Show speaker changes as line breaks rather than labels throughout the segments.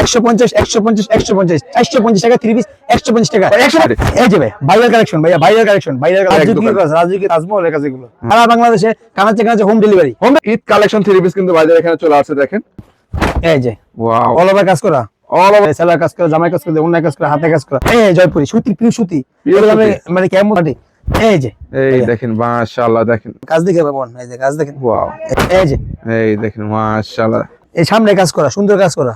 একশো পঞ্চাশ একশো পঞ্চাশ একশো পঞ্চাশ চারশো পঞ্চাশ টাকা থ্রি পিস একশো পঞ্চাশ টাকা।
একশো
এই যাবে ভাইরাল কালেকশন ভাইয়া ভাইরাল কালেকশন ভাইরাল রাজুকি তাজমহলের কাছে এগুলো। সারা বাংলাদেশে কানাচে কানাচে home delivery
home Eid collection three piece কিন্তু বাজারে এখানে চলে আসছে দেখেন।
এই যে অল ওভার কাজ করা।
অল ওভার
সেলার কাজ করা জামাই কাজ করা অন্য কাজ করা হাতে কাজ করা। এই জয়পুরি সুতি পিউ সুতি। মানে কেমন এই যে
এই দেখেন মাশাআল্লাহ দেখেন।
কাজ দেখে এই যে কাজ দেখেন।
ওয়াও
এই যে।
এই দেখেন মাশাআল্লাহ।
এই সামনে কাজ করা সুন্দর কাজ করা।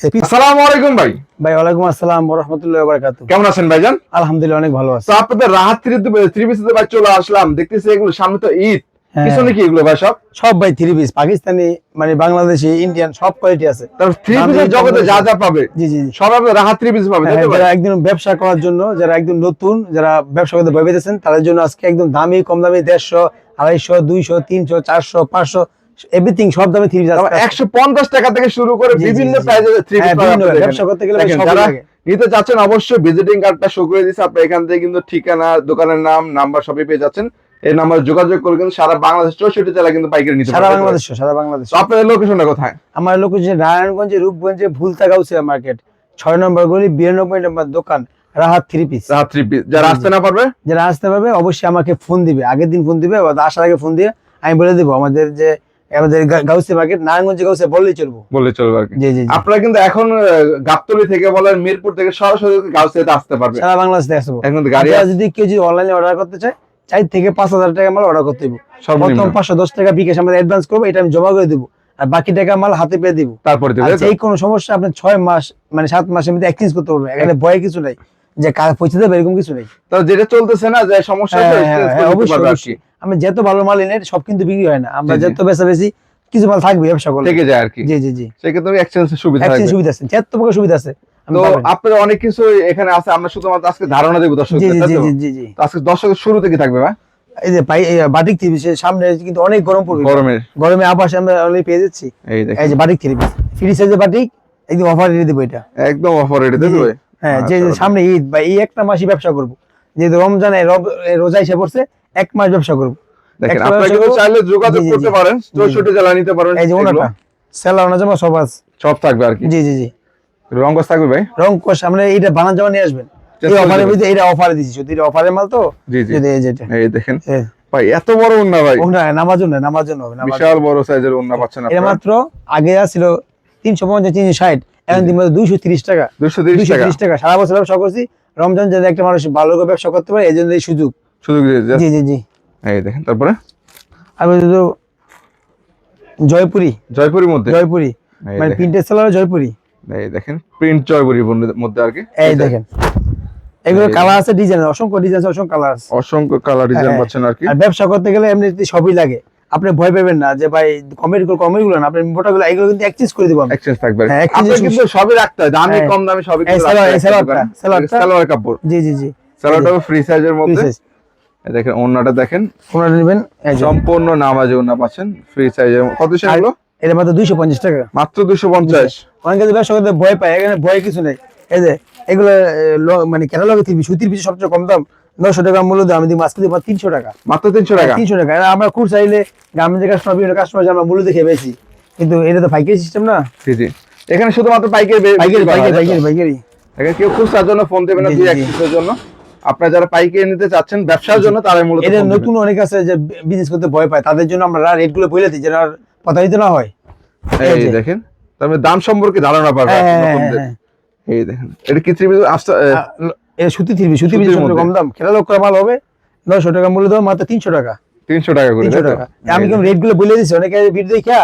আসসালামু আলাইকুম ভাই।
ভাই ওয়ালাইকুম আসসালাম ওয়া রাহমাতুল্লাহি ওয়া বারাকাতুহু
কেমন আছেন ভাইজান?
আলহামদুলিল্লাহ অনেক ভালো আছে।
তো আপনাদের রাহাত থ্রি থ্রি ভাই চলে আসলাম। দেখতেছি এগুলো সামনে তো ঈদ।
হ্যাঁ।
পিছনে কি এগুলো ভাই সব?
সব ভাই থ্রি পিস পাকিস্তানি মানে বাংলাদেশি ইন্ডিয়ান সব কোয়ালিটি আছে।
তার থ্রি পিসের জগতে যা যা পাবে
জি জি
সব রাহাত থ্রি পিস পাবে?
যারা একদম ব্যবসা করার জন্য যারা একদম নতুন যারা ব্যবসা করতে ভয় পেতেছেন তাদের জন্য আজকে একদম দামি কম দামি দেড়শো আড়াইশো দুইশো তিনশো চারশো পাঁচশো এভরিথিং সব দামে থ্রি পিস
তারপর একশো পঞ্চাশ টাকা থেকে শুরু করে বিভিন্ন। প্রাইজের থ্রি
হ্যাঁ,
পিস
বিভিন্ন ব্যবসা করতে গেলে
যারা। নিতে চাচ্ছেন অবশ্যই ভিজিটিং কার্ডটা শো করে দিচ্ছে আপনি এখান থেকে কিন্তু ঠিকানা দোকানের নাম নাম্বার সবই পেয়ে যাচ্ছেন। এই নাম্বারে যোগাযোগ করে কিন্তু সারা বাংলাদেশ চৌষট্টি জেলা কিন্তু পাইকারি নিতে
সারা বাংলাদেশ সারা বাংলাদেশ।
আপনাদের লোকেশনটা কোথায়?
আমার লোক হচ্ছে নারায়ণগঞ্জে রূপগঞ্জে ভুলতা গাউসিয়া মার্কেট ছয় নম্বর গলি বিরানব্বই নম্বর দোকান Rahat three piece
Rahat three piece যারা আসতে না পারবে?
যারা আসতে পারবে অবশ্যই আমাকে ফোন দিবে। আগের দিন ফোন দিবে বা আসার আগে ফোন দিয়ে আমি বলে দেবো আমাদের যে আমাদের গা- গাউসিয়া মার্কেট নারায়ণগঞ্জে গাউসিয়া বললেই চলবো।
বলে চলবে আর
জি জি
আপনারা কিন্তু এখন গাবতলী থেকে বলেন মিরপুর থেকে সরাসরি আসতে পারবে।
সারা বাংলাদেশ থেকে আসব।
এখন গাড়ি
যদি কেউ যদি অনলাইনে অর্ডার করতে চায় চার থেকে পাঁচ হাজার টাকা মাল অর্ডার করতে হবে প্রথম পাঁচশো দশ টাকা বিকাশ আমাদের অ্যাডভান্স করব এটা আমি জমা করে দেবো। আর বাকি টাকা মাল হাতে পেয়ে দিব।
তারপরে দিবে?
যে কোনো সমস্যা আপনি ছয় মাস মানে সাত মাসের মধ্যে এক্সচেঞ্জ করতে পারবেন। এখানে ভয়ের কিছু নাই। যে কাজ পৌঁছে দেবে এরকম কিছু নেই।
তো যেটা চলতেছে না যে সমস্যা
হ্যাঁ, হ্যাঁ, হ্যাঁ, অবশ্যই,
পারবে আর
আমি যত ভালো মাল এনে সব কিন্তু বিক্রি হয় না। আমরা। যত বেচা বেশি কিছু মাল থাকবে ব্যবসা করলে।
থেকে যায় আর কি।
জি জি জি।
সেক্ষেত্রে এক্সচেঞ্জের সুবিধা
এক্সচেঞ্জ
থাকবে।
সুবিধা আছে। যত প্রকার সুবিধা আছে
তো। আপনাদের অনেক কিছু এখানে আছে আমরা শুধুমাত্র আজকে ধারণা দেবো
জি
দর্শকদের
জি জি জি জি।
আজকে দর্শকের শুরুতে কি থাকবে ভাই।
এই যে বাটিক থ্রি পিসের সামনে কিন্তু অনেক গরম পড়বে।
গরমের
গরমে আবাস আমরা অলরেডি পেয়ে যাচ্ছি।
এই দেখেন।
এই যে বাটিক থ্রি পিস ফ্রি সাইজের বাটিক একদম অফার দিয়ে দেবো এটা।
একদম অফার রেটে
জি, জি। হ্যাঁ যে যে
আচ্ছা,
সামনে ঈদ বা এই একটা মাসই ব্যবসা করব। যেহেতু রমজানে রোজা এসে পড়ছে এক মাস ব্যবসা করব।
দেখেন আপনারা কিন্তু চাইলে যোগাযোগ
জি, জি,
করতে পারেন চৌষট্টি জেলা নিতে পারেন
এই যে ওনাটা সেলার ওনা সব আছে।
সব থাকবে আর কি।
জি জি জি।
রঙ্গস থাকবে ভাই?
রং আমরা এটা বানান জামা নিয়ে আসবেন। এই অফারের
করবেন।
মধ্যে অফারে দিচ্ছি যদি এটা অফারের মাল তো?
জি জি।
এই যেটা
এই দেখেন। ভাই এত বড় উন্না ভাই।
হবে
বিশাল বড় সাইজের উন্না পাচ্ছেন
এটা মাত্র আগে ছিল তিনশো পঞ্চাশ তিনশো ষাট এখন দিন দুইশো তিরিশ টাকা।
টাকা।
তিরিশ টাকা। সারা বছর ব্যবসা করছি রমজান যদি একটা মানুষ ভালো করে ব্যবসা করতে পারে এই জন্য এই সুযোগ
শুধু
জি জি জি।
এই দেখেন তারপরে?
আমি শুধু জয়পুরি।
জয়পুরের মধ্যে?
জয়পুরি। মানে প্রিন্টের সেলার জয়পুরি।
এই দেখেন প্রিন্ট জয়পুরির মধ্যে আর কি।
এই দেখেন। এগুলো কালার আছে ডিজাইন অসংখ্য ডিজাইন আছে অসংখ্য কালার আছে।
অসংখ্য কালার ডিজাইন
হ্যাঁ।
পাচ্ছেন আর কি।
আর ব্যবসা করতে গেলে এমনিতে সবই লাগে। আপনি ভয় পাবেন না যে ভাই কমের কমেরগুলো না আপনি মোটা গুলো এগুলো কিন্তু এক্সচেঞ্জ করে দিব
এক্সচেঞ্জ থাকবে।
হ্যাঁ,
কিন্তু সবই রাখতে হয় দামি
হ্যাঁ।
কম দামি সবই হয়
সালোয়ারটা,
সালোয়ার কাপড়।
জি জি জি।
সালোয়ারটা ফ্রি সাইজের মধ্যে। দেখেন ওন্নাটা দেখেন।
কোনটা নেবেন
সম্পূর্ণ নামাজে ওন্না পাচ্ছেন ফ্রি সাইজের কত
আর
সেগুলো?
এটা মাত্র দুইশো পঞ্চাশ টাকা।
মাত্র দুশো পঞ্চাশ।
অনেকে যে ব্যবসা করতে ভয় পায় এখানে ভয় কিছু নেই। এই যে এগুলো মানে ক্যাটালগে থ্রি সুতির পিছনে সবচেয়ে কম দাম নশো টাকা মূল্য দাম। আমি দিই মাছ কিনতে তিনশো টাকা।
মাত্র তিনশো টাকা?
তিনশো টাকা। আমরা খুব চাইলে গ্রামের যে কাস্টমার বিভিন্ন কাস্টমার আমরা মূল্য দেখে বেশি কিন্তু এটা তো পাইকারি সিস্টেম না।
জি জি। এখানে শুধুমাত্র পাইকারি
পাইকারি
হয়,
পাইকারি পাইকারি পাইকারি।
এখানে কেউ খুচরার জন্য ফোন দেবে না দুই এক জন্য। আপনারা যারা পাইকারি নিতে চাচ্ছেন ব্যবসার জন্য তারাই মূলত
এটা নতুন অনেক আছে যে বিজনেস করতে ভয় পায়। তাদের জন্য আমরা রেটগুলো বলে দিই যেন আর প্রতারিত না হয়। এই
দেখেন তারপরে দাম সম্পর্কে ধারণা পাবে এই দেখেন এটা কি ত্রিভুজ?
এটা সুতি সুতি কম দাম। খেলা লোক হবে নশো টাকা মূল্য দাম মাত্র তিনশো টাকা।
তিনশো টাকা করে?
টাকা। আমি কেমন রেটগুলো বলে দিচ্ছি অনেকে ভিডিও দেখা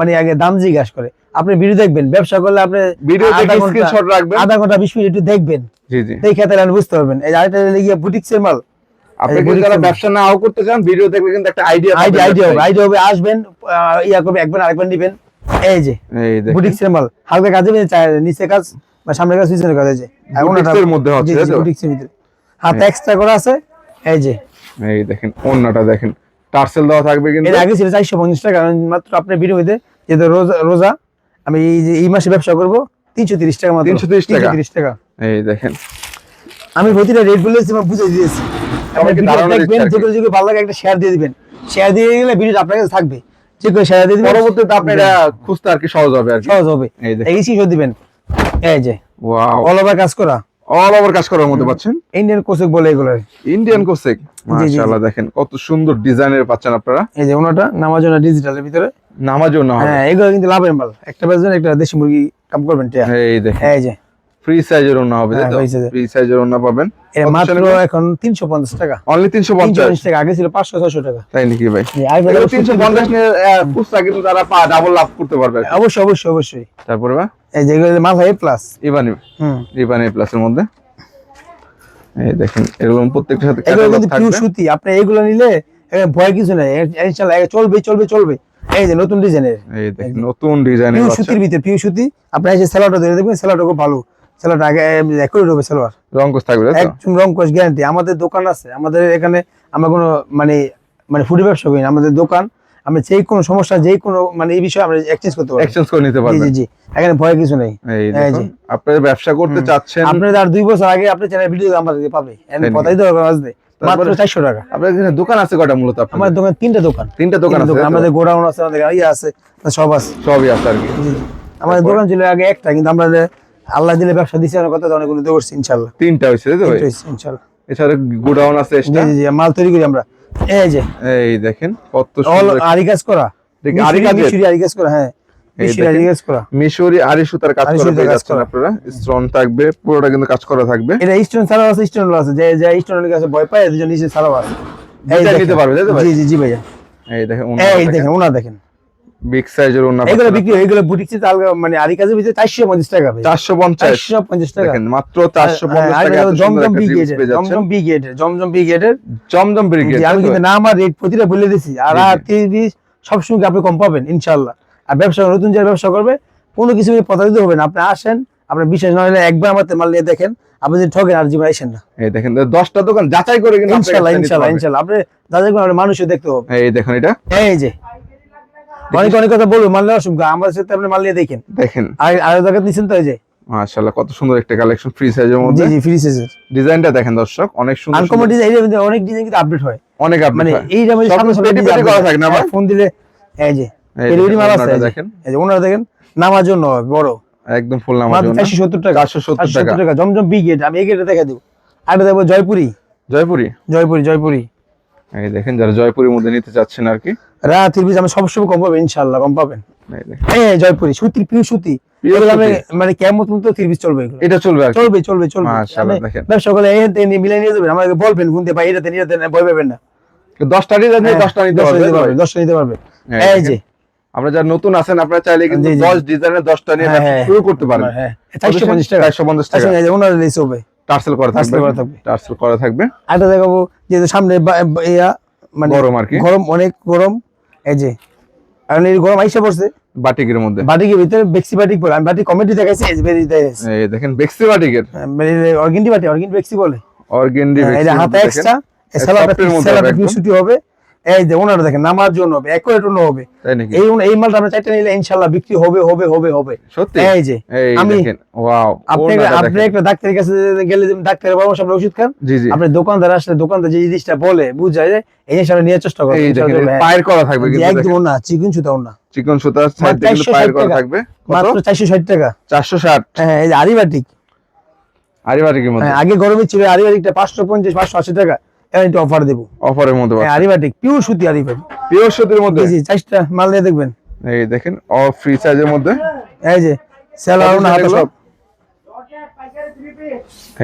মানে আগে দাম জিজ্ঞাসা করে। আপনি ভিডিও দেখবেন ব্যবসা করলে আপনি
ভিডিও স্ক্রিনশট রাখবেন।
আধা ঘণ্টা বিশ মিনিট একটু দেখবেন।
জি জি।
দেখে তাহলে বুঝতে পারবেন। এই আরেকটা গিয়ে বুটিক্সের মাল।
আপনি কিন্তু যারা ব্যবসা নাও করতে চান ভিডিও দেখলে কিন্তু একটা আইডিয়া
আইডিয়া আইডিয়া হবে আইডিয়া হবে। আসবেন ইয়া করবে একবার আরেকবার নিবেন। এই যে
এই দেখেন।
বুটিক্সের মাল। হালকা কাজে নিচে কাজ। বা সামনে কাজ পিছনে কাজ এই যে
বুটিক্সের মধ্যে?
বুটিক্সের ভিতরে। হাতে এক্সট্রা করা আছে এই যে।
এই দেখেন দেখেন। টার্সেল দেওয়া থাকবে কিন্তু।
এর আগে ছিল চারশো পঞ্চাশ টাকা আমি মাত্র ভিডিও হইতে যেহেতু রোজা রোজা আমি এই যে এই মাসে ব্যবসা করব তিনশো তিরিশ টাকা মাত্র।
330 টাকা?
330 টাকা।
এই দেখেন।
আমি প্রতিটা রেট আমার বুঝে দিয়েছি। আপনি দেখবেন। যেগুলো যেগুলো ভালো লাগে একটা শেয়ার দিয়ে দিবেন। শেয়ার দিয়ে গেলে ভিডিওটা আপনার কাছে থাকবে। যে কেউ শেয়ার দিয়ে দিবেন।
পরবর্তীতে আপনি এটা খুঁজতে আর কি সহজ হবে আর কি।
সহজ হবে।
এই দেখেন।
এই স্ক্রিনশট দিবেন। এই যে
ওয়াও
অল ওভার কাজ করা?
অল ওভার কাজ করার মধ্যে পাচ্ছেন?
ইন্ডিয়ান কোসেক বলে এগুলো।
ইন্ডিয়ান কোসেক। মাশাআল্লাহ দেখেন কত সুন্দর ডিজাইনের পাচ্ছেন আপনারা।
এই যে ওনাটা নামার জন্য ডিজিটালের ভিতরে।
নামাজও না
হ্যাঁ এগুলো কিন্তু লাভের মাল। একটা বাজার একটা দেশি মুরগি কাম করবেন
এই দেখেন।
এই যে।
ফ্রি সাইজের ওন্না হবে
হ্যাঁ, এর।
ফ্রি সাইজের ওন্না পাবেন।
মাত্র এখন তিনশো পঞ্চাশ টাকা।
অনলি তিনশো
তিনশো
পঞ্চাশ।
পঞ্চাশ টাকা আগে ছিল পাঁচশো ছশো টাকা।
তাই নাকি ভাই?
জি, আর এগুলো
তিনশো পঞ্চাশ নিয়ে পুস্তা কিন্তু তারা পা ডাবল লাভ করতে পারবে।
অবশ্যই অবশ্যই অবশ্যই।
তারপরে বা?
এই যে মাল হয় প্লাস
ইবানি
হুম।
ইবানি প্লাসের মধ্যে। এই দেখেন এগুলো প্রত্যেকটার সাথে
এগুলো কিন্তু পিউ সুতি। আপনি এগুলো নিলে ভয় কিছু নাই। ইনশাআল্লাহ চলবে চলবে চলবে। এই যে নতুন ডিজাইনের
এই দেখেন নতুন ডিজাইনের
পিউ সুতির ভিতরে পিউ সুতি। আপনি এসে সেলারটা ধরে দেখবেন সেলারটা খুব ভালো। আগে একুরেট হবে সেলোয়ার
রং কোস থাকবে
একদম গ্যারান্টি আমাদের দোকান আছে। আমাদের এখানে আমরা কোনো মানে মানে ফুড ব্যবসা করি না। আমাদের দোকান আমরা যে কোনো সমস্যা যে কোনো মানে এই বিষয়ে আমরা এক্সচেঞ্জ করতে পারি
এক্সচেঞ্জ করে নিতে
জি জি জি। এখানে ভয় কিছু নেই।
এই দেখুন আপনারা ব্যবসা করতে চাচ্ছেন।
আর দুই বছর আগে আপনি চ্যানেল ভিডিও আমাদের পাবে? কথাই তো আসবে মাত্র
তারপরে-
চারশো টাকা।
আপনার এখানে দোকান আছে কয়টা মূলত আপনার
আমার দোকান তিনটা দোকান।
তিনটা দোকান আছে
আমাদের গোডাউন আছে আমাদের ইয়ে আছে সব আছে।
সবই আছে আর কি।
জি, জি। আমাদের দোকান ছিল আগে একটা কিন্তু আমরা আল্লাহ দিলে ব্যবসা দিচ্ছি অনেক কথা অনেক উন্নতি করছি ইনশাল্লাহ।
তিনটা হয়েছে তাই তো ভাই?
এটা ইনশাল্লাহ।
এছাড়া গোডাউন আছে extra?
জি জি মাল তৈরি করি আমরা। এই যে
এই দেখেন কত সুন্দর
আরি কাজ করা।
দেখি আরি কাজের?
মিশরি আরি কাজ করা হ্যাঁ। মিশরি আরি কাজ করা।
মিশরি আরি সুতার কাজ করা পেয়ে
কাজ
যাচ্ছেন
করা।
আপনারা। স্টোন থাকবে পুরোটা কিন্তু কাজ করা থাকবে।
এটা স্টোন ছাড়াও আছে স্টোন আছে যে যে স্টোনের কাছে ভয় পায় দুজন নিচে ছাড়াও আছে। এই দেখেন।
নিতে পারবে, তাই তো ভাই?
জি জি জি ভাইয়া।
এই দেখেন
এই দেখেন ওনা দেখেন।
বিগ সাইজের ওন্না
এগুলো বিক্রি এগুলো আলগা মানে আরি কাজের ভিতরে চারশো পঞ্চাশ টাকা ভাই
চারশো পঞ্চাশ।
চারশো পঞ্চাশ টাকা।
দেখেন মাত্র চারশো
হ্যাঁ,
পঞ্চাশ
আর
টাকা
জমজম জমজম জমজম
জমজম ব্রিগেড
আমি কিন্তু রেট প্রতিটা বলে দিছি। আর
জি, জি।
আর তিরিশ বিশ সবসময় আপনি কম পাবেন? ইনশাল্লাহ আর ব্যবসা নতুন যারা ব্যবসা করবে কোনো কিছু প্রতারিত হবে না। আপনি আসেন আপনার বিশ্বাস না হলে একবার আমার মাল নিয়ে দেখেন। আপনি যদি ঠকেন আর জীবন আইসেন না।
এই দেখেন দশটা দোকান যাচাই করে
ইনশাল্লাহ ইনশাল্লাহ আপনি যাদের কোনো মানুষও দেখতে হবে।
এই দেখুন এটা।
এই যে। অনেক অনেক কথা বলব মাল নেওয়ার অসুবিধা। আমার সাথে আপনি মাল নিয়ে দেখেন।
দেখেন।
আর আর জায়গা তো এই যে
মাশাআল্লাহ কত সুন্দর একটা কালেকশন ফ্রি সাইজের মধ্যে।
জি ফ্রি সাইজের
ডিজাইনটা দেখেন দর্শক অনেক সুন্দর
আনকমন। ডিজাইন অনেক ডিজাইন কিন্তু আপডেট হয়।
অনেক আপনি
মানে এই সামনে
পেটি পেটি করা থাকে না ভাই?
ফোন দিলে এই যে ডেলিভারি মাল আছে।
দেখেন।
এই যে ওনারা দেখেন নামার জন্য বড়।
একদম ফুল নামার জন্য।
চারশো সত্তর টাকা।
470 টাকা।
জমজম বি গেট আমি এই গেটে দেখা দিব। আরেকটা দেখব জয়পুরি।
জয়পুরি?
জয়পুরি জয়পুরি।
এই দেখেন যারা জয়পুরের মধ্যে নিতে চাচ্ছেন আর কি।
রাতের বীজ আমি সবসময় কম পাবেন ইনশাল্লাহ কম পাবেন।
এই
জয়পুরি সুতির পিউ সুতি। মানে কেমন তো তিরিশ চলবে এগুলো?
এটা চলবে
চলবে চলবে চলবে।
দেখেন।
ব্যবসা করলে মিলিয়ে নিয়ে যাবেন আমাকে বলবেন দিয়ে ভাই এটাতে নিয়ে ভয় পাবেন না।
দশটা
হ্যাঁ,
দশটা নিতে
দশটা নিতে পারবে দশটা নিতে পারবে।
হ্যাঁ,
এই যে।
আমরা যারা নতুন আছেন আপনারা চাইলে কিন্তু। দশ ডিজাইনের দশটা নিয়ে
হ্যাঁ, হ্যাঁ।
শুরু করতে পারবেন
হ্যাঁ চারশো পঞ্চাশ টাকা।
চারশো পঞ্চাশ টাকা।
আচ্ছা, এই যে ওনার হবে।
টার্সেল করা থাকবে। টার্সেল করা থাকবে।
আরেকটা দেখাবো যেহেতু সামনে ইয়া মানে
গরম আর কি।
গরম অনেক গরম। এই যে কারণ এই গরম আইসা পড়ছে।
বাটিকের মধ্যে।
বাটিকের ভিতরে বেক্সি বাটিক বলে। আমি বাটিক কমেডি দেখাইছি বেরিয়ে দেখাইছি
এই দেখেন বেক্সি বাটিকের।
অর্গেন্ডি বাটি অর্গেন্ডি বেক্সি বলে।
অর্গেন্ডি
বেক্সি এটা হাতে এক্সট্রা
হবে একদম।
ছুটি হবে। এই যে ওনার দেখেন নামার জন্য হবে একুরেট অন্য হবে। এই এই মালটা আমরা চারটে নিলে ইনশাল্লাহ বিক্রি হবে হবে হবে হবে।
সত্যি?
এই যে আমি
দেখেন ওয়াও
আপনি আপনি একটা ডাক্তারের কাছে গেলে যেমন ডাক্তারের পরামর্শ আপনি ওষুধ খান?
জি জি।
আপনি দোকানদার আসলে দোকানদার যে জিনিসটা বলে বুঝায় যে এই জিনিসটা নিয়ে চেষ্টা করেন।
এই দেখেন পায়ের করা থাকবে কিন্তু
একদম না চিকুন সুতাও না
চিকন সুতা সাইড থেকে
460
পায়ের করা থাকবে।
মাত্র চারশো ষাট টাকা।
460
হ্যাঁ এই যে আরিবাটিক।
আরি বাটিকের মধ্যে?
হ্যাঁ, আগে গরমে ছিল আরিবাটিকটা পাঁচশো পঞ্চাশ পাঁচশো আশি টাকা। এখন একটু অফার দেবো
অফারের মধ্যে
হ্যাঁ, আরিবাটিক পিওর সুতি আরিবাটিক
পিওর সুতির মধ্যে
জি জি চারটা মাল নিয়ে দেখবেন
এই দেখেন অ ফ্রি সাইজের মধ্যে
এই যে সেলার
কত
হাতে
এগুলো?
সব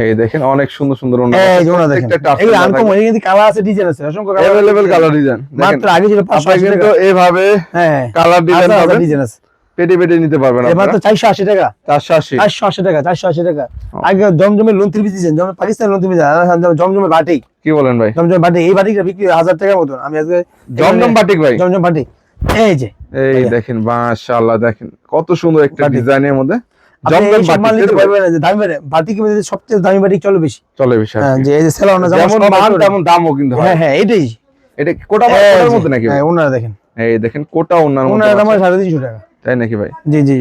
এই দেখেন অনেক সুন্দর সুন্দর ওনা
এই যে ওনা দেখেন এগুলো আনকমন এগুলো কিন্তু কালার আছে ডিজাইন আছে অসংখ্য কালার
अवेलेबल কালার ডিজাইন
মাত্র আগে ছিল পাঁচশো
আপনি
আশি
কিন্তু
টাকা
এইভাবে
হ্যাঁ
কালার ডিজাইন পাবেন
ডিজাইন আছে
পেটে পেটে নিতে পারবেন আপনারা।
চারশো আশি টাকা।
480
চারশো আশি টাকা চারশো আশি টাকা। আগে জমজমের লোন থ্রি পিস দিয়েছেন জমজম পাকিস্তানের লোন থ্রি পিস জমজমের বাটিক।
কি বলেন ভাই?
জমজম বাটিক এই বাটিকটা বিক্রি হয় হাজার টাকার মতন। আমি আজকে
জমজম বাটিক ভাই।
জমজম বাটিক। এই যে।
এই দেখেন মাশাআল্লাহ দেখেন কত সুন্দর একটা ডিজাইনের মধ্যে জমজম
সবচেয়ে দামি বাটিক চলে বেশি।
চলে বেশি
হ্যাঁ
যেমন দামও কিন্তু হ্যাঁ।
হ্যাঁ এটাই।
এটা কোটা মধ্যে নাকি?
হ্যাঁ ওনারা দেখেন।
এই দেখেন কোটা ওনার
ওনারা দাম সাড়ে তিনশো টাকা।
তাই নাকি ভাই?
জি জি।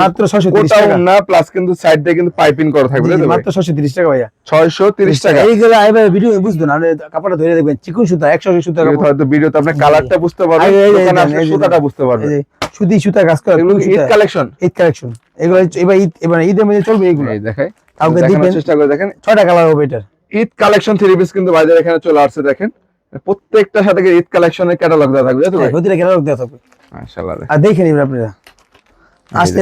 মাত্র ছশো তিরিশ
কোটা
টাকা।
না প্লাস কিন্তু সাইড কিন্তু পাইপিং করা থাকবে ভাই?
মাত্র ছশো তিরিশ টাকা ভাইয়া।
ছয়শো তিরিশ টাকা।
এইগুলো আইবার ভিডিও বুঝতো না আপনি কাপড়টা ধরে দেখবেন চিকুন সুতা সুতা
এগুলো হয়তো ভিডিওতে আপনি কালারটা বুঝতে পারবেন দোকানে সুতাটা বুঝতে পারবেন।
সুতি সুতা কাজ করে
এগুলো ঈদ কালেকশন
ঈদ কালেকশন এগুলো এবার ঈদ এবার ঈদের মধ্যে চলবে এগুলো।
এই দেখাই
দিবেন।
চেষ্টা করে দেখেন।
ছয়টা কালার হবে এটার।
ঈদ কালেকশন থ্রি পিস কিন্তু বাজারে এখানে চলে আসছে দেখেন। প্রত্যেকটার সাথে ঈদ কালেকশনের ক্যাটালগ দেওয়া থাকবে
প্রতিটা ক্যাটালগ দেওয়া থাকবে।
মাশাআল্লাহ
আর দেখে নিবেন আপনারা।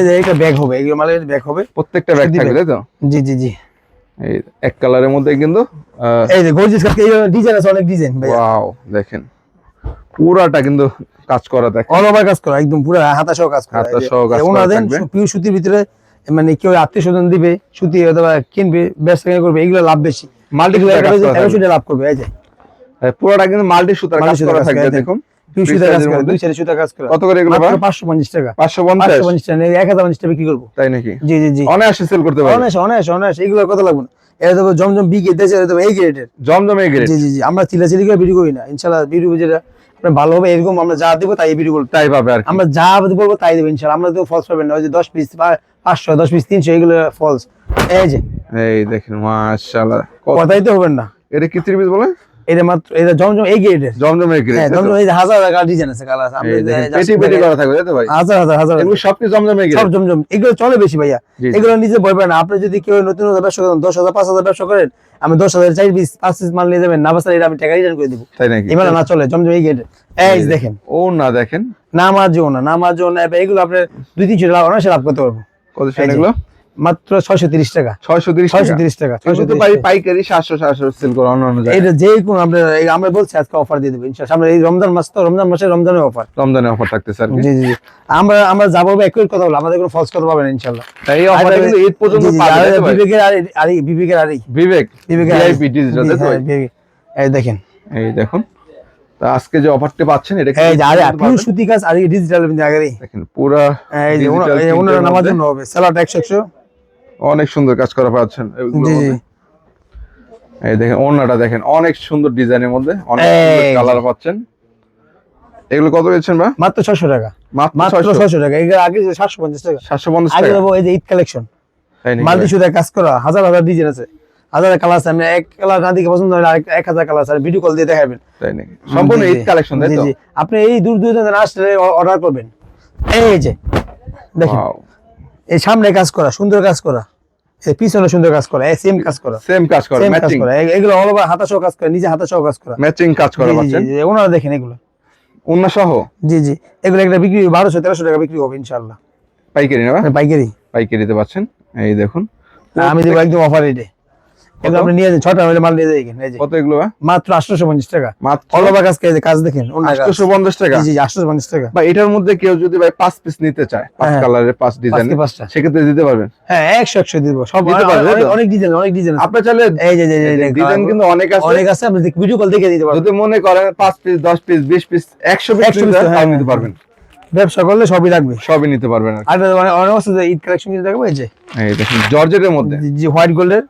যে একটা ব্যাগ হবে এগুলো মালের ব্যাগ হবে।
প্রত্যেকটা ব্যাগ থাকবে তাই তো?
জি জি জি।
এই এক কালারের মধ্যে কিন্তু
এই যে গর্জিয়াস কাজ ডিজাইন আছে অনেক ডিজাইন ভাই
ওয়াও দেখেন। পুরাটা কিন্তু কাজ করা দেখেন
অল ওভার কাজ করা একদম পুরো হাতা সহ কাজ করা।
হাতা সহ কাজ করা থাকবে।
পিউ সুতির ভিতরে মানে কেউ আত্মীয় স্বজন দিবে সুতি অথবা কিনবে ব্যবসা করবে এগুলো লাভ বেশি।
মাল্টি।
লাভ করবে এই যে।
এই পুরাটা কিন্তু মাল্টি সুতার কাজ করা থাকবে দেখুন। কত করে এগুলো
টাকা।
পাঁচশো পঞ্চাশ?
পাঁচশো পঞ্চাশ টাকা। এক হাজার পঞ্চাশ টাকা কি করব।
তাই নাকি?
জি জি জি।
অনায়াসে সেল করতে পারবে।
অনায়াস অনায়াস অনায়াস। এগুলো কত লাগবে না? এটা তো জমজম বি তো এই গ্রেডের
জমজমে গ্রেড
জি জি জি। আমরা চিলাচিলি করে ভিডিও করি না। ইনশাল্লাহ ভিডিও যেটা ভালো হবে এরকম আমরা যা দেবো তাই ভিডিও করব।
তাই পাবে আর
আমরা যা বলব তাই দেবো ইনশাল্লাহ। আমরা তো ফলস পাবেন না। ওই যে দশ পিস পাঁচশো দশ পিস তিনশো এগুলো ফলস এই যে।
এই দেখেন মাশাআল্লাহ।
কথাই তো হবেন না।
এটা কি পিস বলে?
এটা মাত্র এটা জমজম এই গ্রেডের
জমজমে গ্রেড
হ্যাঁ জমজম এই হাজার হাজার ডিজাইন আছে কালার আছে
এই পেটি পেটি করা থাকবে তাই তো ভাই?
হাজার হাজার হাজার।
এগুলো সব কি জমজমে
সব
গ্রেড
জমজম এগুলো চলে বেশি ভাইয়া। এগুলো নিজে ভয় পায় না। আপনি যদি কেউ নতুন ব্যবসা করেন দশ হাজার পাঁচ হাজার ব্যবসা করেন আমি দশ হাজার চার পিস পাঁচ পিস মাল নিয়ে যাবেন না বাসার এটা আমি টাকা রিটার্ন করে দিব।
তাই নাকি?
এবার না চলে জমজম এই গেটে এই দেখেন।
ও না দেখেন।
না জন্য না না আমার জন্য এগুলো আপনি দুই তিনশো লাভ অনায়াসে লাভ করতে পারব।
কত
এই
এগুলো?
মাত্র ছয়শো তিরিশ টাকা।
ছয়শো তিরিশ
ছয়শো তিরিশ টাকা
পাইকারি সাতশো সাতশো সেল করে অন্য অন্য
এটা যে কোনো আমরা আমরা বলছি আজকে অফার দিয়ে দেবো ইনশাল্লাহ আমরা এই রমজান মাস তো রমজান মাসে রমজানের অফার
রমজানে অফার থাকতেছে আর কি।
জি জি। আমরা আমরা যা বলব একই কথা বলব আমাদের কোনো ফলস কথা না ইনশাল্লাহ
তাই এই অফারটা কিন্তু ঈদ পর্যন্ত
আর? বিবেকের আর আর বিবেকের আরই
বিবেক
বিবেকের
ভিআইপি ডিজিটাল।
এই দেখেন।
এই দেখুন। তা আজকে যে অফারটা পাচ্ছেন এটা
এই যে আরে
কিন্তু
সুতি কাজ আর ডিজিটাল
দেখেন পুরা
এই যে ওনারা হবে। স্যালাড একশো।
অনেক সুন্দর কাজ করা পাচ্ছেন। এই দেখেন ওড়নাটা দেখেন অনেক সুন্দর ডিজাইনের মধ্যে অনেক
যে।
কালার পাচ্ছেন। এগুলো কত পেয়েছেন বা
মাত্র ছশো টাকা।
মাত্র
মাত্র
ছয়শো।
ছশো টাকা। এগুলো আগে সাতশো পঞ্চাশ টাকা।
সাতশো পঞ্চাশ
আগে
টাকা।
দেবো এই যে ঈদ কালেকশন মাল্টি? সুতায় কাজ করা হাজার হাজার ডিজাইন আছে। হাজার কালার আছে আমি এক কালার না দিকে পছন্দ হলে এক হাজার কালার আছে ভিডিও কল দিয়ে দেখাবেন।
তাই নাকি? সম্পূর্ণ ঈদ কালেকশন তাই তো?
আপনি এই দূর দূর থেকে আসলে অর্ডার করবেন। এই যে দেখেন। এই সামনে কাজ করা সুন্দর কাজ করা। পিছনে সুন্দর কাজ করা সেম কাজ করা।
সেম কাজ করে ম্যাচিং
এগুলো অল ওভার হাতা সহ কাজ করে নিজে হাতা সহ কাজ করা।
ম্যাচিং কাজ করা পাচ্ছেন?
ওনারা দেখেন এগুলো।
অন্য সহ?
জি জি এগুলো একটা বিক্রি বারোশো তেরোশো টাকা বিক্রি হবে ইনশাল্লাহ
পাইকারি না?
পাইকারি।
পাইকারিতে পাচ্ছেন এই দেখুন।
আমি দেবো একদম অফার রেটে এগুলো আপনি নিয়ে যান ছটা মিলে মাল নিয়ে যাই
কত এগুলো
মাত্র আটশোশো পঞ্চাশ টাকা।
মাত্র?
অল ওভার কাজ কাজ দেখেন।
আটশোশো পঞ্চাশ টাকা?
জি জি আটশোশো পঞ্চাশ টাকা।
বা এটার মধ্যে কেউ যদি ভাই পাঁচ পিস নিতে চায় পাঁচ
হ্যাঁ।
কালারের পাঁচ ডিজাইন সেক্ষেত্রে দিতে পারবেন?
হ্যাঁ দিব সব
দিতে
অনেক- ডিজাইন অনেক ডিজাইন
আপনি চাইলে
এই যে
ডিজাইন কিন্তু অনেক আছে।
অনেক আছে আপনি ভিডিও কল দেখে দিতে পারবেন।
যদি মনে করেন পাঁচ পিস দশ পিস বিশ পিস একশো পিস
100
নিতে
হ্যাঁ, হ্যাঁ,
পারবেন।
ব্যবসা করলে সবই লাগবে।
সবই নিতে পারবেন আর।
আর অনেক আছে যে ঈদ কালেকশন কিছু দেখাবো এই যে।
এই দেখুন জর্জেটের মধ্যে।
যে হোয়াইট গোল্ডের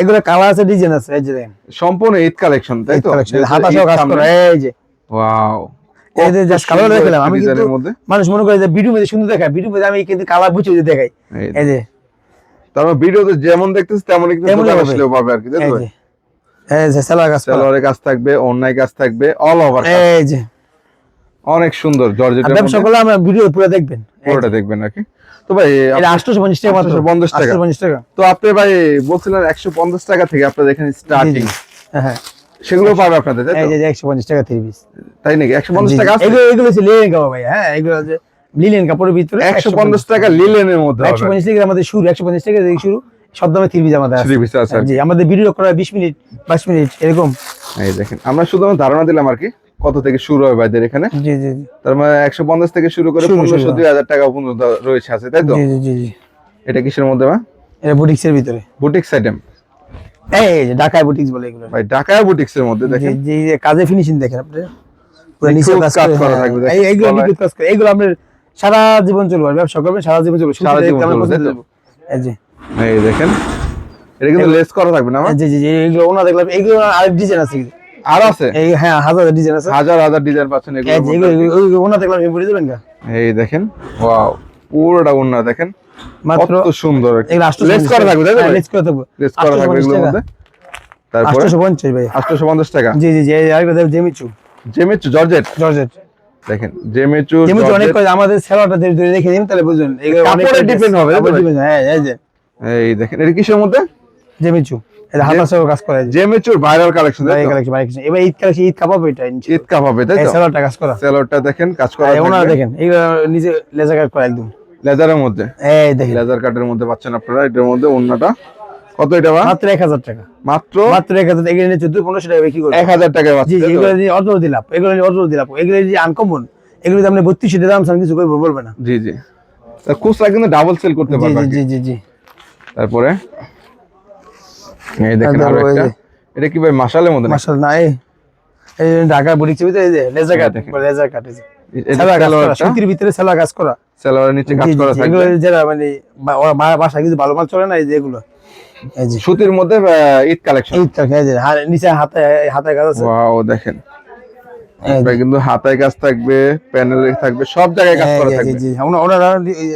এগুলো কালার আছে ডিজাইন আছে এই যে
সম্পূর্ণ ঈদ কালেকশন তাই তো?
হাতা সহ কাজ করা এই যে।
ওয়াও
এই যে জাস্ট কালার দেখালাম আমি কিন্তু মানুষ মনে করে যে ভিডিও মধ্যে সুন্দর দেখায় ভিডিও মধ্যে আমি কিন্তু কালার বুঝে বুঝে দেখাই।
এই
যে।
তারপর ভিডিওতে যেমন দেখতেছি তেমনই কিন্তু দোকানে। আসলেও পাবে আর কি তাই তো?
এই যে। সেলার কাজ করা।
কাজ থাকবে অন্যায় কাজ থাকবে অল ওভার
এই যে।
অনেক সুন্দর জর্জেটের
ব্যবসা করলে আমরা ভিডিও পুরো দেখবেন।
পুরোটা দেখবেন নাকি তো ভাই
এটা আটশোশো পঞ্চাশ টাকা মাত্র।
850 টাকা।
850 টাকা।
তো আপনি ভাই বলছিলেন একশো পঞ্চাশ টাকা থেকে আপনাদের এখানে স্টার্টিং
হ্যাঁ হ্যাঁ।
সেগুলো পাবে আপনাদের
এই যে একশো পঞ্চাশ টাকা থ্রি পিস
তাই নাকি? একশো পঞ্চাশ টাকা আছে?
এগুলো এগুলো হচ্ছে লিলেন কাপড় ভাই হ্যাঁ এগুলো হচ্ছে লিলেন কাপড়ের ভিতরে
একশো পঞ্চাশ টাকা লিলেনের মধ্যে
একশো পঞ্চাশ টাকা আমাদের শুরু একশো পঞ্চাশ টাকা থেকে শুরু। সব দামে থ্রি পিস আমাদের আছে।
থ্রি পিস আছে
জি আমাদের ভিডিও করা বিশ মিনিট বাইশ মিনিট এরকম।
এই দেখেন আমরা শুধু ধারণা দিলাম আর কি। কত থেকে শুরু হয় ভাইদের এখানে?
জি জি
তার মানে একশো পঞ্চাশ থেকে শুরু করে পনেরোশো দুই হাজার টাকা পর্যন্ত রয়েছে আছে তাই তো?
জি জি জি
এটা কিসের মধ্যে বা
এটা বুটিক্সের ভিতরে।
বুটিক্স আইটেম
এই যে ঢাকায় বুটিক্স বলে এগুলো।
ভাই ঢাকায় বুটিক্স এর মধ্যে দেখেন।
কাজে ফিনিশিং দেখেন আপনি। পুরো নিচে কাজ করা হ্যাঁ,
থাকবে,
এই
গলায়।
কাজ করে। এগুলো আপনার সারা জীবন চলবে ব্যবসা করবেন সারা জীবন চলবে।
সারা জীবন চলবে।
এই যে।
এই দেখেন এটা কিন্তু লেস করা থাকবে না?
জি জি জি এইগুলো ওনা দেখলাম। এইগুলো আরেক ডিজাইন আছে
আর আছে?
এই হ্যাঁ হাজার ডিজাইন আছে।
হাজার হাজার ডিজাইন পাচ্ছেন
এই
এগুলো
ওনা দেখলাম এই বলে দেবেন কা
এই দেখেন ওয়াও পুরোটা ওন্না দেখেন।
মাত্র
কত সুন্দর লেস করা থাকবে তাই তো
লেস করা থাকবে।
লেস করা থাকবে
850
এগুলোর মধ্যে। তারপরে?
আটশোশো পঞ্চাশ ভাই।
আটশোশো পঞ্চাশ টাকা?
জি জি জি এই আরেকটা দেব জেমিচু।
জেমেচু জর্জেট?
জর্জেট।
দেখেন জেমেচু
জেমিচু অনেক। আমাদের সেলাটা ধরে ধরে রেখে দিন তাহলে বুঝবেন এগুলো অনেক
depend হবে,
হ্যাঁ এই যে।
এই দেখেন এটা কিসের মধ্যে?
জেমিচু। কাজ করে
জেমেচুর ভাইরাল কালেকশন
ভাই কালেকশন ভাই এবার ঈদ কালেকশন ঈদ কাপাবে এটা
ঈদ কাপ তাই তো?
সেলারটা কাজ করা।
সেলরটা দেখেন কাজ করা
ওনারা দেখেন লেজার কাট করা একদম।
লেদারের মধ্যে?
এই দেখেন।
লেদার কাটের মধ্যে পাচ্ছেন আপনারা এটার মধ্যে কত এটা
মাত্র টাকা।
মাত্র?
এগুলো টাকা বিক্রি
পাচ্ছেন
জি এগুলো নিয়ে দিলাম এগুলো নিয়ে অটো দিলাম। এগুলো যে আনকমন এগুলো আপনি টাকা দাম কিছু বলবে না।
জি জি। খুচরা কিন্তু ডাবল সেল করতে।
জি জি জি।
তারপরে? এই দেখেন
আরও
একটা। এটা কি ভাই মাশালের মধ্যে নাকি?
মার্শাল না এই এই ঢাকার বুড়ি ছবিতে এই যে লেজার কাট লেজার কাট এই যে। সুতির ভিতরে সেলা কাজ করা।
সালোয়ারের নিচে কাজ করা
জি,
থাকবে।
এগুলো যারা মানে বা- মা- বাসায় কিছু ভালো মাল চলে না এই যে এগুলো। এই যে।
সুতির মধ্যে ঈদ কালেকশন
এই যে নিচে হাতে হাতে কাজ আছে।
ওয়াও দেখেন। কিন্তু হাতায় কাজ থাকবে প্যানেলে থাকবে সব জায়গায় কাজ করা থাকবে।
জি ওনা- ওনারা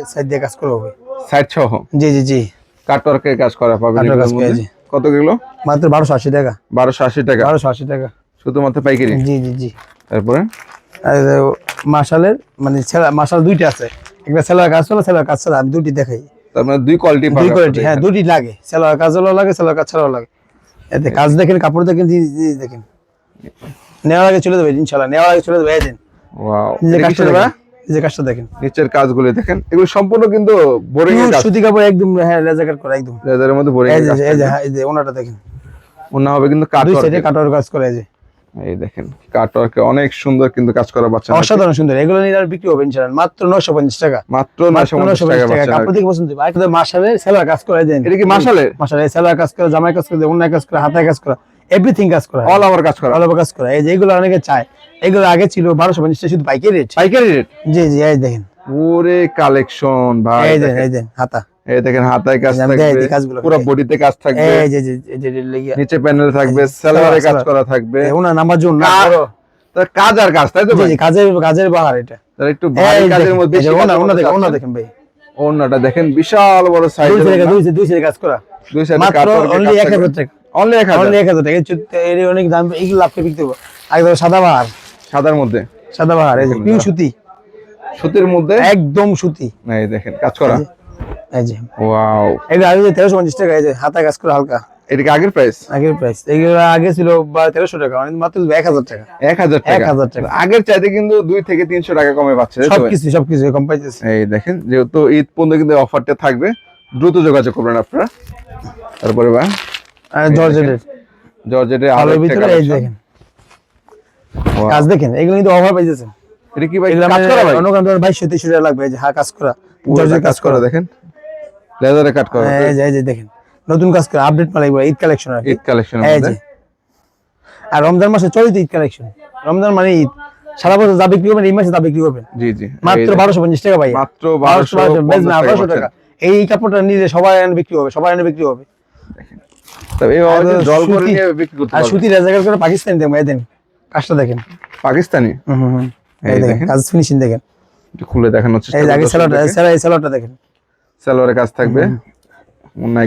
সাইড দিয়ে কাজ করা হবে
সাইড সহ?
জি জি জি।
কাটওয়ার্কের কাজ করা
কাটওয়ার্ক কাজ জি।
কত কিলো?
মাত্র বারোশো আশি টাকা।
বারোশো আশি টাকা।
বারোশো আশি টাকা।
শুধুমাত্র পাইকারি?
জি জি জি।
তারপরে?
মার্শালের মানে ছেলা মার্শাল দুইটা আছে। একটা সেলার কাজ চলে সেলার কাজ আমি দুটি দেখাই।
তার মানে দুই কোয়ালিটি
দুই কোয়ালিটি হ্যাঁ দুটি লাগে। সেলার কাজও লাগে সেলার কাজ ছাড়াও লাগে। এতে কাজ দেখেন কাপড় দেখেন জিনিস জিনিস দেখেন। নেওয়ার আগে চলে দেবে ইনশাল্লাহ নেওয়ার আগে চলে দেবে এই দিন
ওয়াও এটা
কাজটা দেখেন।
নিচের কাজগুলো দেখেন। এগুলো সম্পূর্ণ কিন্তু বোরিং এর কাজ
সুতি কাপড় একদম হ্যাঁ লেজার কাট করা একদম।
লেদারের মধ্যে বোরিং
এই যে
কাজ
এই যে এই যে ওনাটা দেখেন।
অন্য হবে কিন্তু
দুই
কাটওয়ার্ক
সাইডে কাটার কাজ করে এই যে।
এই দেখেন কাটওয়ার্কে অনেক সুন্দর কিন্তু কাজ করা পাচ্ছেন
অসাধারণ সুন্দর। এগুলো নিয়ে আর বিক্রি হবে ইনশাল্লাহ মাত্র নশো পঞ্চাশ টাকা।
মাত্র
মাত্র
950 টাকা।
দেখে পছন্দ হবে। আর মাসালের সেলার কাজ করে দেন।
এটা কি মাশালের
মাসালের সেলার কাজ করে জামাই কাজ করে অন্য কাজ করে হাতায় কাজ করা। এভরিথিং কাজ করা
অল ওভার কাজ করা
অল কাজ করা এই যে এগুলো অনেকে চায়। এগুলো আগে ছিল বারোশো পঞ্চাশ শুধু পাইকারি রেট
পাইকারি রেট
জি জি এই দেখেন।
ওরে কালেকশন ভাই
এই দেখেন। এই দেখেন হাতা।
এই দেখেন হাতায় কাজ থাকবে পুরো বডিতে কাজ থাকবে।
এই যে যে এই যে লেগিয়া
নিচে প্যানেল থাকবে
এই
কাজ করা। থাকবে।
ওনার নাম্বার জন্য না।
কা-
বড়।
তার কাজ আর কাজ তাই তো ভাই?
কাজের কাজের বাহার এটা।
একটু ভারী কাজের
দেখেন,
মধ্যে
এই যে
বেশি
ওনা ওনা দেখেন ওনা দেখেন ভাই।
ওড়নাটা দেখেন বিশাল বড়
দুই সাইডে দুই সাইডে দুই সাইডে কাজ করা। মাত্র টাকা
অনলি এক হাজার।
অনলি এক হাজার টাকা। এই চুত- এর অনেক দাম এগুলো লাভকে বিক্রি করব। সাদা বাহার।
সাদার মধ্যে।
সাদা বাহার এই যে পিউ সুতি।
সুতির মধ্যে?
একদম সুতি।
এই দেখেন কাজ করা।
এই যে
ওয়াও
এগুলো আগে তেরোশো পঞ্চাশ টাকা এই যে হাতা কাজ করা হালকা।
এটা কি আগের প্রাইস
আগের প্রাইস এগুলো আগে ছিল বা তেরোশো টাকা মানে মাত্র এক হাজার টাকা।
এক হাজার টাকা।
1000 টাকা।
আগের চাইতে কিন্তু দুই থেকে তিনশো টাকা কমে পাচ্ছে
সবকিছু সবকিছু কম পাইতেছে।
এই দেখেন যেহেতু ঈদ পর্যন্ত কিন্তু অফারটা থাকবে দ্রুত যোগাযোগ করবেন আপনারা। তারপরে
আর জর্জেটের।
জর্জেটের আরও
ভিতরে এই দেখেন। কাজ দেখেন এগুলো কিন্তু অফার পাইতেছেন
এটা কি ভাই কাজ করা ভাই?
অন্য কারণে বাইশশো তেইশশো টাকা লাগবে যে কাজ করা। জর্জের
কাজ করা। দেখেন। লেদারে কাট করা।
এই যে এই যে দেখেন। নতুন কাজ করা আপডেট মাল এগুলো ঈদ কালেকশন আর
ঈদ কালেকশনের
এই যে। আর রমজান মাসে চলিত ঈদ কালেকশন রমজান মানে ঈদ। সারা বছর যা বিক্রি করবেন এই মাসে তা বিক্রি করবেন।
জি জি।
মাত্র
এই দেখেন।
বারোশো পঞ্চাশ টাকা ভাই।
মাত্র
বারোশো
বারোশো
বারোশো না বারোশো
টাকা
টাকা। এই কাপড়টা নিলে সবাই এনে বিক্রি হবে সবাই এনে বিক্রি হবে।
কিন্তু জল করে নিয়ে বিক্রি করতে
আর সুতি করে পাকিস্তানি দেখবেন এই দেন কাজটা দেখেন।
পাকিস্তানি?
হুম হুম।
এই
দেখেন
দেখেন।
কাজ ফিনিশিং দেখেন।
খুলে দেখানোর চেষ্টা
এই আগে এই দেখেন।
কাজ থাকবে।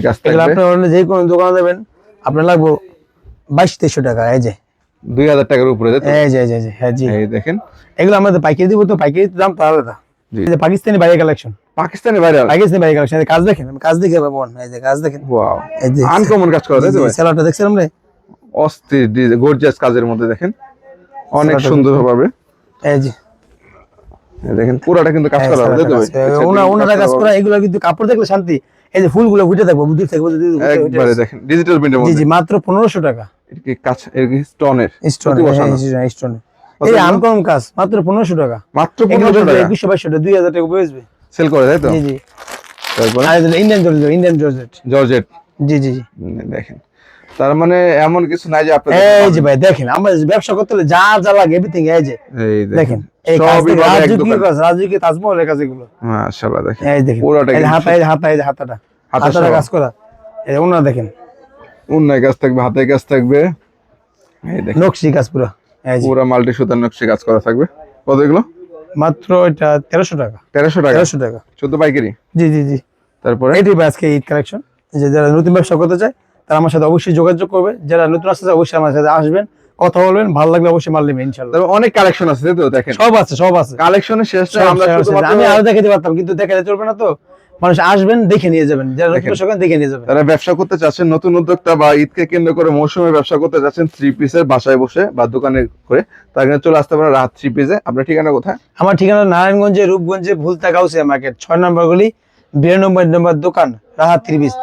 কাজ
এগুলো
থাকবে।
আপনি অন্য যে কোনো দোকানে দেবেন আপনার লাগবে বাইশ তেইশশো টাকা এই যে।
দুই হাজার টাকার উপরে তাই তো?
এই যে এই যে, হ্যাঁ জি।
এই দেখেন।
এগুলো আমাদের পাইকারি দিব তো পাইকারি দাম তো আলাদা।
জি।
পাকিস্তানি বাইরে
collection Pakistani
viral Pakistani collection কাজ দেখেন আমি কাজ দেখে পাবো এই যে কাজ দেখেন।
ওয়াও
এই যে
আনকমন কাজ করা অস্থির গর্জিয়াস কাজের মধ্যে দেখেন। অনেক সুন্দর
এই যে।
দেখেন পুরাটা কিন্তু কাজ করা হবে।
ওনা ওনারা কাজ করা এগুলো কিন্তু কাপড় দেখলে শান্তি। এই যে ফুলগুলো ফুটে থাকব বুদ্ধি থাকব যদি
একবারে দেখেন ডিজিটাল প্রিন্টের
জি
মধ্যে।
জি মাত্র পনেরোশো টাকা।
এটা কি কাজ এর কি স্টোনের
এই? আনকমন কাজ মাত্র পনেরোশো টাকা।
মাত্র
এগুলো
পনেরোশো টাকা।
একুশশো বাইশশো টাকা দুই হাজার টাকা বেচবে।
সেল করে তাই তো?
জি জি।
তারপরে?
Indian georgette Indian georgette
georgette
জি জি জি।
দেখেন। তার মানে এমন কিছু নাই যে আপনার
এই যে ভাই দেখেন আমরা ব্যবসা করতে হলে যা যা লাগে এভরিথিং এই যে।
এই
দেখেন কাজ
সবই
দেখেন,
পাবে এক
রাজকীয়
দোকানে।
কাজ রাজকীয় তাজমহলের কাজ এগুলো।
মাশাআল্লাহ দেখেন
এই দেখেন
পুরোটা
এই হাতা এই হাতা এই যে হাতাটা। হাতাটা কাজ করা। এই যে ওনারা দেখেন।
উন্নয় কাজ থাকবে হাতে কাজ থাকবে। এই দেখেন।
নকশি কাজ পুরো।
পুরো মাল্টি সুতার নকশি কাজ করা থাকবে। কত এগুলো?
মাত্র এটা তেরোশো টাকা।
তেরোশো টাকা?
তেরোশো টাকা।
চোদ্দ পাইকারি?
জি জি জি।
তারপরে?
এটি আজকে ঈদ কালেকশন যে যারা নতুন ব্যবসা করতে চায় তারা আমার সাথে অবশ্যই যোগাযোগ করবে। যারা নতুন আসতে অবশ্যই আমার সাথে আসবেন কথা বলবেন ভালো লাগলে অবশ্যই মাল নেবেন ইনশাআল্লাহ।
তবে অনেক কালেকশন আছে তো দেখেন?
সব আছে সব আছে।
কালেকশনের
শেষটা
আমরা শুধু
আমি আরও দেখাতে পারতাম কিন্তু দেখাতে চলবে না তো। মানুষ আসবেন দেখে নিয়ে যাবেন। যারা দেখে নিয়ে যাবেন।
যারা ব্যবসা করতে চাচ্ছেন নতুন উদ্যোক্তা বা ঈদকে কেন্দ্র করে মৌসুমে ব্যবসা করতে চাচ্ছেন থ্রি পিসের বাসায় বসে বা দোকানে করে তার চলে আসতে পারেন রাত থ্রি পিসে আপনার ঠিকানা কোথায়?
আমার ঠিকানা নারায়ণগঞ্জে রূপগঞ্জে ভুলতা গাউসিয়া মার্কেট ছয় নম্বর গলি বিরানব্বই নম্বর দোকান রাহাত ত্রিবিশ